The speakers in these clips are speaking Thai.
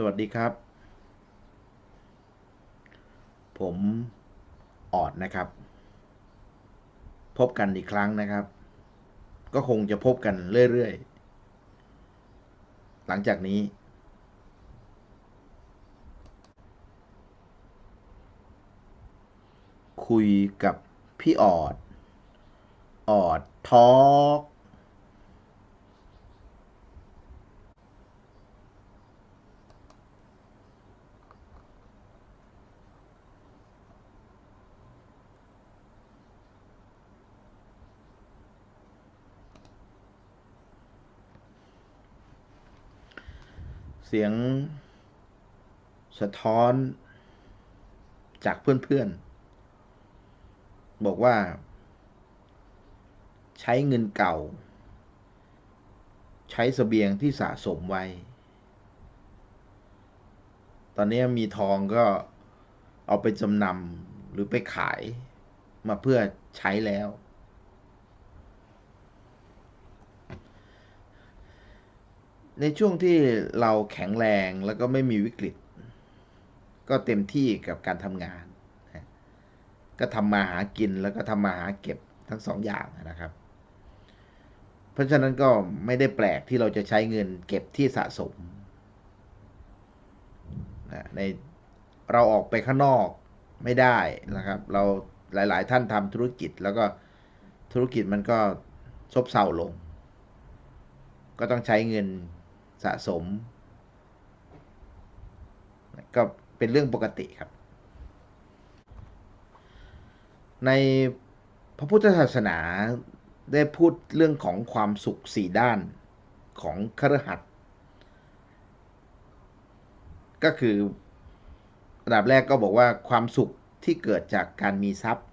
สวัสดีครับ ผมออดนะครับ พบกันอีกครั้งนะครับ ก็คงจะพบกันเรื่อยๆ หลังจากนี้ คุยกับพี่ออด ออดทอล์ก เสียงสะท้อนจากเพื่อนๆ บอกว่า ใช้เงินเก่า ใช้สเสบียงที่สะสมไว้ ตอนนี้มีทองก็เอาไปจำนำหรือไปขายมาเพื่อใช้แล้ว ในช่วงที่เราแข็งแรงแล้วก็ไม่มีวิกฤต ก็เต็มที่กับการทำงาน ก็ทำมาหากินแล้วก็ทำมาหาเก็บทั้งสองอย่างนะครับ เพราะฉะนั้นก็ไม่ได้แปลกที่เราจะใช้เงินเก็บที่สะสมในเราออกไปข้างนอกไม่ได้นะครับ เราหลาย ๆ ท่านทำธุรกิจแล้วก็ธุรกิจมันก็ซบเซาลง ก็ต้องใช้เงิน สะสม ก็เป็นเรื่องปกติครับ ในพระพุทธศาสนาได้พูดเรื่องของความสุขสี่ด้านของครหัสก็คือระดับแรกก็บอกว่าความสุขที่เกิดจากการมีทรัพย์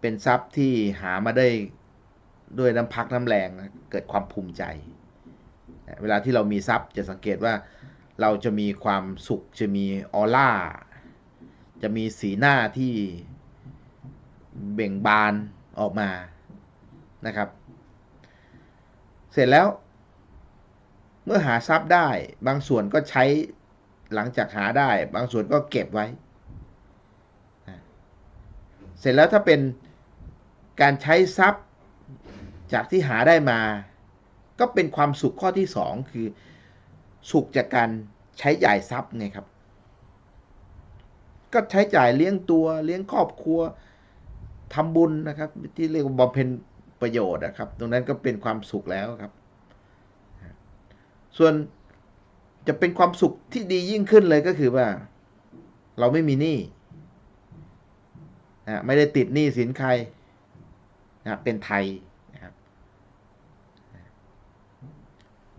เป็นทรัพย์ที่หามาได้ด้วยน้ำพักน้ำแรง เกิดความภูมิใจ เวลาที่เรามีทรัพย์จะสังเกตว่าเราจะมีความสุขจะมีออร่า จะมีสีหน้าที่เบ่งบานออกมานะครับ เสร็จแล้ว เมื่อหาทรัพย์ได้ บางส่วนก็ใช้หลังจากหาได้ บางส่วนก็เก็บไว้ เสร็จแล้วถ้าเป็นการใช้ทรัพย์จากที่หาได้มา ก็เป็นความสุขข้อที่สองคือสุขจากการใช้จ่ายทรัพย์ไงครับ ก็ใช้จ่ายเลี้ยงตัวเลี้ยงครอบครัวทำบุญนะครับ ที่เรียกว่าบำเพ็ญประโยชน์นะครับ ตรงนั้นก็เป็นความสุขแล้วครับ ส่วนจะเป็นความสุขที่ดียิ่งขึ้นเลยก็คือว่า เราไม่มีหนี้นะไม่ได้ติดหนี้สินใครนะเป็นไทยนะครับ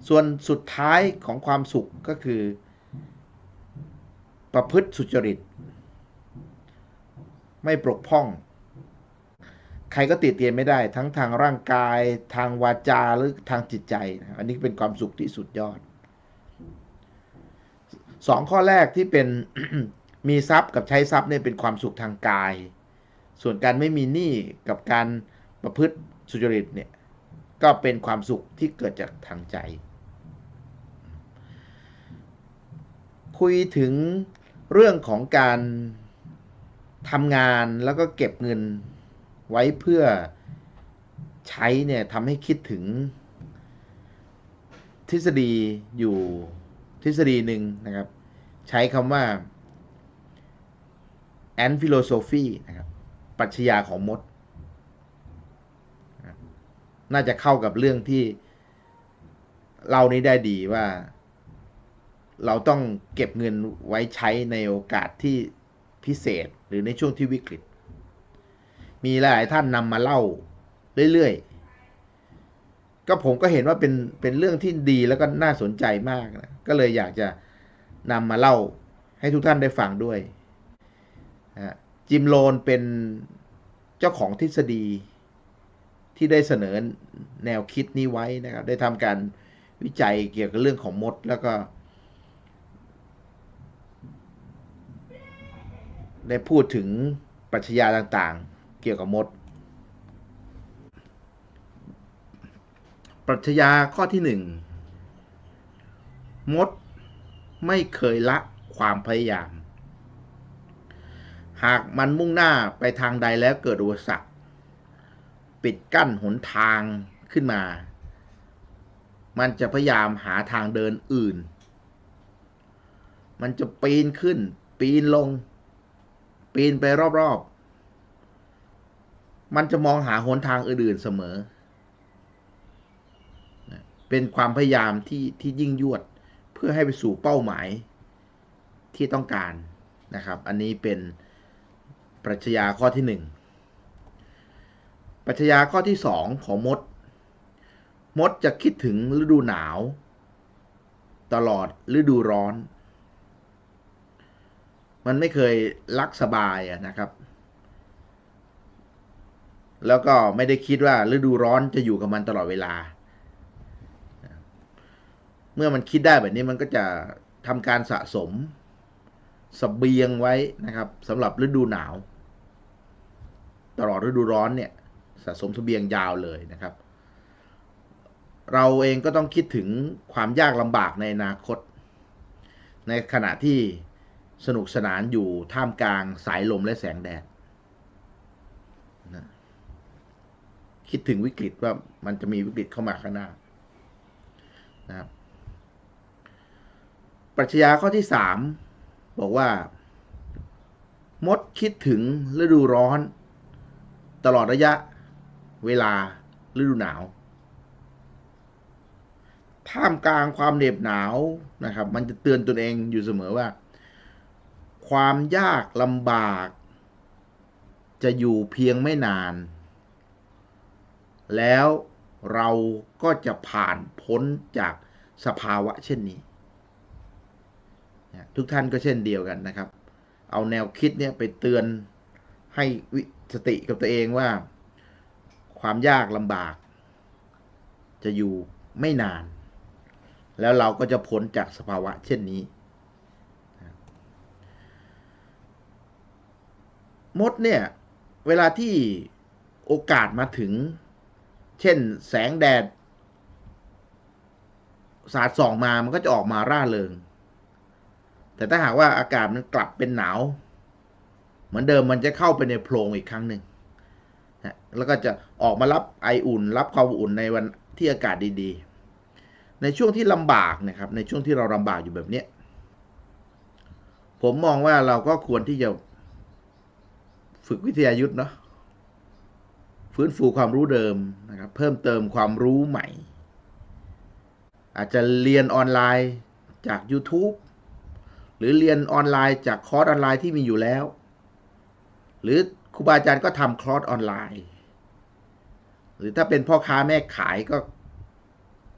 ส่วนสุดท้ายของความสุขก็คือ ประพฤติสุจริต ไม่ปกพ่อง ใครก็ติเตียนไม่ได้ ทั้งทางร่างกายทางวาจาหรือทางจิตใจ อันนี้เป็นความสุขที่สุดยอดสองข้อแรกที่เป็นมีทรัพย์กับใช้ทรัพย์เนี่ยเป็นความสุขทางกาย ส่วนการไม่มีหนี้กับการประพฤติสุจริตเนี่ยก็เป็นความสุขที่เกิดจากทางใจ คุยถึงเรื่องของการทำงานแล้วก็เก็บเงินไว้เพื่อใช้เนี่ยทำให้คิดถึง ทฤษฎีอยู่ทฤษฎีหนึ่งนะครับ ใช้คำว่า ant philosophy นะครับปรัชญาของมด น่าจะเข้ากับเรื่องที่เรานี้ได้ดีว่า เราต้องเก็บเงินไว้ใช้ในโอกาสที่พิเศษหรือในช่วงที่วิกฤต มีหลายท่านนำมาเล่าเรื่อยๆ ก็ผมก็เห็นว่าเป็นเป็นเรื่องที่ดีแล้วก็น่าสนใจมากนะ ก็เลยอยากจะนำมาเล่าให้ทุกท่านได้ฟังด้วย จิมโลนเป็นเจ้าของทฤษฎีที่ได้เสนอแนวคิดนี้ไว้นะครับ ได้ทำการวิจัยเกี่ยวกับเรื่องของมดแล้วก็ ได้พูดถึงปรัชญาต่างๆ เกี่ยวกับมด ปรัชญาข้อที่หนึ่งมดไม่เคยละความพยายาม หากมันมุ่งหน้าไปทางใดแล้วเกิดอุปสรรคปิดกั้นหนทางขึ้นมา มันจะพยายามหาทางเดินอื่น มันจะปีนขึ้น ปีนลง ปีนไปรอบๆ มันจะมองหาหนทางอื่นๆเสมอ เป็นความพยายามที่ที่ยิ่งยวดเพื่อให้ไปสู่เป้าหมายที่ต้องการนะครับ อันนี้เป็นปรัชญาข้อที่หนึ่งปรัชญาข้อที่สองของมด มดจะคิดถึงฤดูหนาว ตลอดฤดูร้อน มันไม่เคยรักสบายอะนะครับ แล้วก็ไม่ได้คิดว่าฤดูร้อนจะอยู่กับมันตลอดเวลา เมื่อมันคิดได้แบบนี้มันก็จะทำการสะสมสเบียงไว้นะครับสำหรับฤดูหนาว ตลอดฤดูร้อนเนี่ยสะสมสเบียงยาวเลยนะครับ เราเองก็ต้องคิดถึงความยากลำบากในอนาคต ในขณะที่ สนุกสนานอยู่ท่ามกลางสายลมและแสงแดดนะคิดถึงวิกฤตว่ามันจะมีวิกฤตเข้ามาข้างหน้านะครับปรัชญาข้อที่สามบอกว่า มดคิดถึงฤดูร้อน ตลอดระยะเวลาฤดูหนาว ท่ามกลางความเหน็บหนาวนะครับ มันจะเตือนตนเองอยู่เสมอว่า ความยากลำบาก จะอยู่เพียงไม่นาน แล้วเราก็จะผ่านพ้นจากสภาวะเช่นนี้ ทุกท่านก็เช่นเดียวกันนะครับ เอาแนวคิดเนี่ยไปเตือนให้วิสติกับตัวเองว่า ความยากลำบาก จะอยู่ไม่นาน แล้วเราก็จะพ้นจากสภาวะเช่นนี้ มดเนี่ย เวลาที่โอกาสมาถึง เช่นแสงแดด สาดส่องมามันก็จะออกมาร่าเริง แต่ถ้าหากว่าอากาศมันกลับเป็นหนาว เหมือนเดิมมันจะเข้าไปในโพรงอีกครั้งหนึ่งนะแล้วก็จะออกมารับไออุ่น รับความอุ่นในวันที่อากาศดีๆ ในช่วงที่ลำบากนะครับ ในช่วงที่เราลำบากอยู่แบบนี้ผมมองว่าเราก็ควรที่จะ ฝึกวิทยายุทธ์เนาะฟื้นฟูความรู้เดิมนะครับ เพิ่มเติมความรู้ใหม่ อาจจะเรียนออนไลน์จาก YouTube หรือเรียนออนไลน์จากคอร์สออนไลน์ที่มีอยู่แล้ว หรือครูบาอาจารย์ก็ทำคอร์สออนไลน์ หรือถ้าเป็นพ่อค้าแม่ขายก็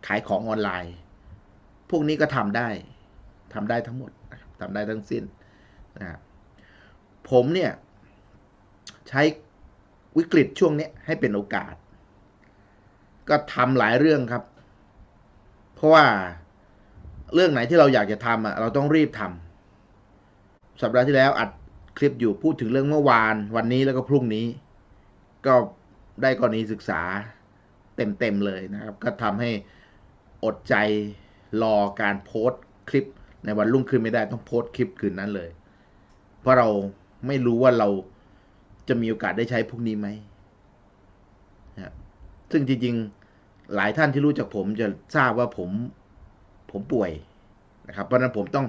ขายของออนไลน์ พวกนี้ก็ทำได้ทำได้ทั้งหมดทำได้ทั้งสิ้นนะครับผมเนี่ย ใช้วิกฤตช่วงนี้ให้เป็นโอกาส ก็ทำหลายเรื่องครับ เพราะว่าเรื่องไหนที่เราอยากจะทำอะเราต้องรีบทำสัปดาห์ที่แล้วอัดคลิปอยู่พูดถึงเรื่องเมื่อวาน วันนี้แล้วก็พรุ่งนี้ ก็ได้กรณีศึกษาเต็มๆเลยนะครับ ก็ทำให้อดใจรอการโพสต์คลิปในวันรุ่งขึ้นไม่ได้ต้องโพสต์คลิปคืนนั้นเลย เพราะเราไม่รู้ว่าเรา จะมีโอกาสได้ใช้พวกนี้ไหมนะซึ่งจริงๆ หลายท่านที่รู้จักผมจะทราบว่าผมผมป่วยนะครับ เพราะนั้นผมต้อง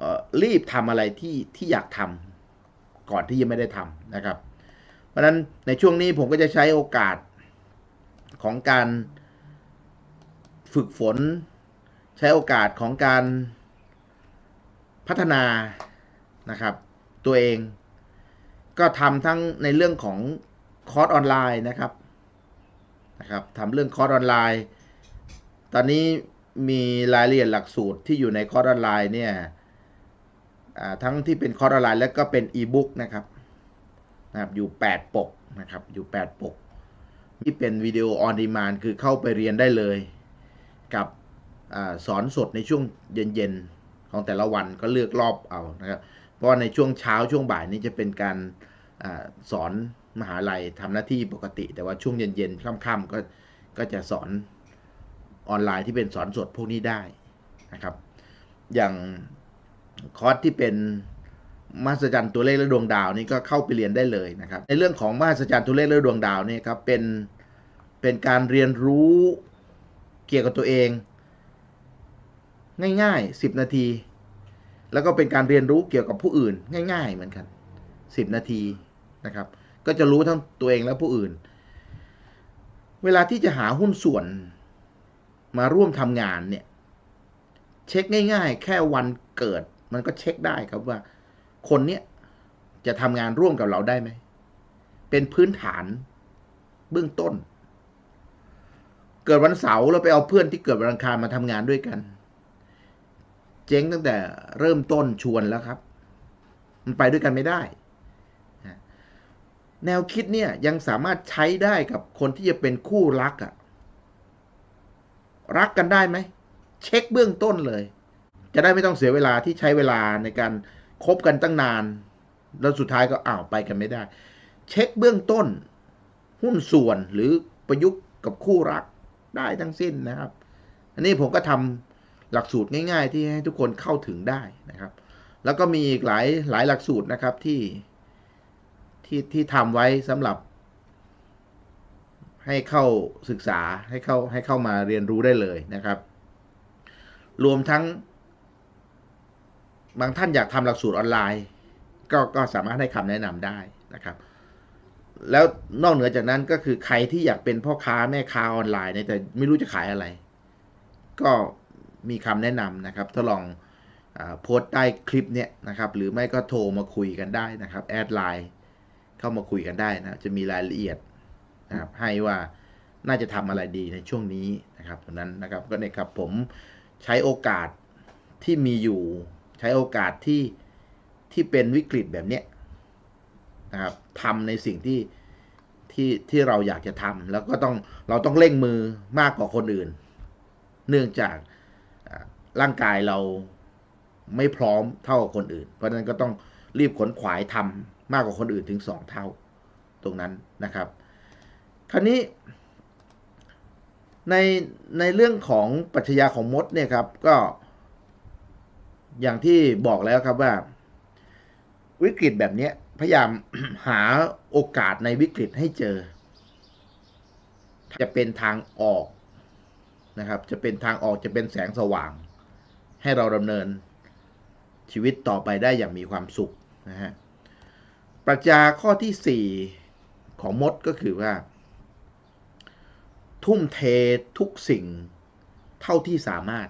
ออรีบทำอะไรที่ที่อยากทำก่อนที่ยังไม่ได้ทำนะครับ เพราะฉะนั้นในช่วงนี้ผมก็จะใช้โอกาสของการฝึกฝน ใช้โอกาสของการพัฒนานะครับ ตัวเอง ก็ทำทั้งในเรื่องของคอร์สออนไลน์นะครับนะครับทำเรื่องคอร์สออนไลน์ ตอนนี้มีรายละเอียดหลักสูตรที่อยู่ในคอร์สออนไลน์เนี่ยทั้งที่เป็นคอร์สออนไลน์แล้วก็เป็นอีบุ๊กนะครับนะครับ อยู่ 8 ปกนะครับ อยู่ 8 ปก ที่เป็นวิดีโอออนดีมานคือเข้าไปเรียนได้เลย กับอสอนสดในช่วงเย็นๆ ของแต่ละวันก็เลือกรอบเอานะครับ เพราะในช่วงเช้าช่วงบ่ายนี้จะเป็นการ อสอนมหาลัยทำหน้าที่ปกติ แต่ว่าช่วงเย็นๆค่ำๆก็ก็จะสอนออนไลน์ที่เป็นสอนสดพวกนี้ได้นะครับ อย่างคอร์สที่เป็นมหัศจรรย์ตัวเลขและดวงดาวนี่ก็เข้าไปเรียนได้เลยนะครับ ในเรื่องของมหัศจรรย์ตัวเลขและดวงดาวนี่ครับเป็นเป็นการเรียนรู้เกี่ยวกับตัวเอง ง่ายๆ 10 นาที แล้วก็เป็นการเรียนรู้เกี่ยวกับผู้อื่น ง่าย ๆ เหมือนกัน 10 นาที นะครับ ก็จะรู้ทั้งตัวเองและผู้อื่น เวลาที่จะหาหุ้นส่วนมาร่วมทำงานเนี่ย เช็คง่ายๆ แค่วันเกิด มันก็เช็คได้ครับว่า คนเนี้ยจะทำงานร่วมกับเราได้ไหม เป็นพื้นฐานเบื้องต้น เกิดวันเสาร์เราไปเอาเพื่อนที่เกิดวันอังคารมาทำงานด้วยกัน เจ๊งตั้งแต่เริ่มต้นชวนแล้วครับ มันไปด้วยกันไม่ได้ แนวคิดเนี่ยยังสามารถใช้ได้กับคนที่จะเป็นคู่รักอะรักกันได้ไหม เช็คเบื้องต้นเลย จะได้ไม่ต้องเสียเวลาที่ใช้เวลาในการคบกันตั้งนาน แล้วสุดท้ายก็อ้าวไปกันไม่ได้ เช็คเบื้องต้น หุ้นส่วนหรือประยุกต์กับคู่รักได้ทั้งสิ้นนะครับ อันนี้ผมก็ทำหลักสูตรง่าย ๆ ที่ให้ทุกคนเข้าถึงได้นะครับ แล้วก็มีอีกหลายหลายหลักสูตรนะครับที่ ที่ที่ทำไว้สำหรับ ให้เข้าศึกษาให้เข้าให้เข้ามาเรียนรู้ได้เลยนะครับ รวมทั้ง บางท่านอยากทำหลักสูตรออนไลน์ ก็ก็สามารถให้คำแนะนำได้นะครับ แล้วนอกเหนือจากนั้นก็คือใครที่อยากเป็นพ่อค้าแม่ค้าออนไลน์เนี่ยแต่ไม่รู้จะขายอะไร ก็มีคำแนะนำนะครับถ้าลองอโพสต์ใต้คลิปเนี่ยนะครับ หรือไม่ก็โทรมาคุยกันได้นะครับ แอดไลน์ เข้ามาคุยกันได้นะจะมีรายละเอียดนะครับให้ว่าน่าจะทำอะไรดีในช่วงนี้นะครับดังนั้นนะครับก็เนี่ยครับผมใช้โอกาสที่มีอยู่ใช้โอกาสที่ที่เป็นวิกฤตแบบเนี้ยนะครับทำในสิ่งที่ที่ที่เราอยากจะทำแล้วก็ต้องเราต้องเร่งมือมากกว่าคนอื่น เนื่องจากร่างกายเราไม่พร้อมเท่ากับคนอื่น เพราะฉะนั้นก็ต้องรีบขนขวายทำ มากกว่าคนอื่นถึงสองเท่าตรงนั้นนะครับ คราวนี้ในในเรื่องของปรัชญาของมดเนี่ยครับก็ อย่างที่บอกแล้วครับว่า วิกฤตแบบนี้พยายามหาโอกาสในวิกฤตให้เจอ จะเป็นทางออกนะครับ จะเป็นทางออกจะเป็นแสงสว่าง ให้เราดำเนินชีวิตต่อไปได้อย่างมีความสุขนะฮะ ปรัชญาข้อที่สี่ของมดก็คือว่า ทุ่มเททุกสิ่งเท่าที่สามารถ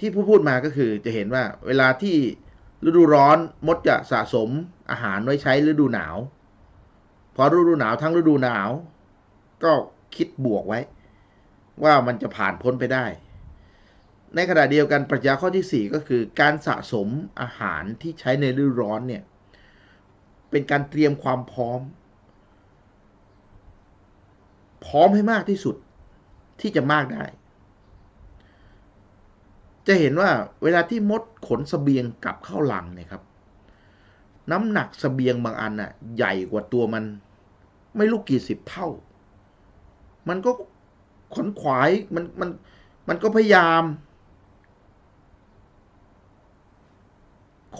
ที่ผู้พูดมาก็คือจะเห็นว่าเวลาที่ฤดูร้อนมดจะสะสมอาหารไว้ใช้ฤดูหนาว พอฤดูหนาวทั้งฤดูหนาว ก็คิดบวกไว้ ว่ามันจะผ่านพ้นไปได้ ในขณะเดียวกันปรัชญาข้อที่ 4 ก็คือการสะสมอาหารที่ใช้ในฤดูร้อนเนี่ย เป็นการเตรียมความพร้อม พร้อมให้มากที่สุดที่จะมากได้ จะเห็นว่าเวลาที่มดขนสเสบียงกลับเข้าหลังเนี่ยครับ น้ำหนักสเสบียงบางอันน่ะ ใหญ่กว่าตัวมัน ไม่รู้กี่สิบเท่า มันก็ขนขวายมันมันมันก็พยายาม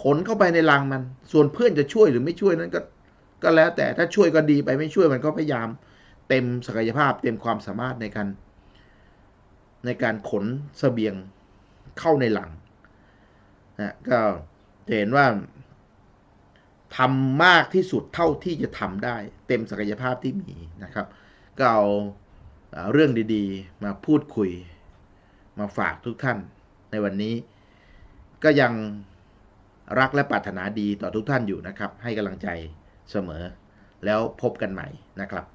ขนเข้าไปในรังมัน ส่วนเพื่อนจะช่วยหรือไม่ช่วยนั้นก็ก็แล้วแต่ถ้าช่วยก็ดีไปไม่ช่วยมันก็พยายามเต็มศักยภาพเต็มความสามารถในการ ในการขนเสบียงเข้าในหลังนะก็จะเห็นว่าทำมากที่สุดเท่าที่จะทำได้ เต็มศักยภาพที่มีนะครับ ก็เอาเรื่องดีๆ มาพูดคุยมาฝากทุกท่านในวันนี้ ก็ยัง รักและปรารถนาดีต่อทุกท่านอยู่นะครับ ให้กำลังใจเสมอ แล้วพบกันใหม่นะครับ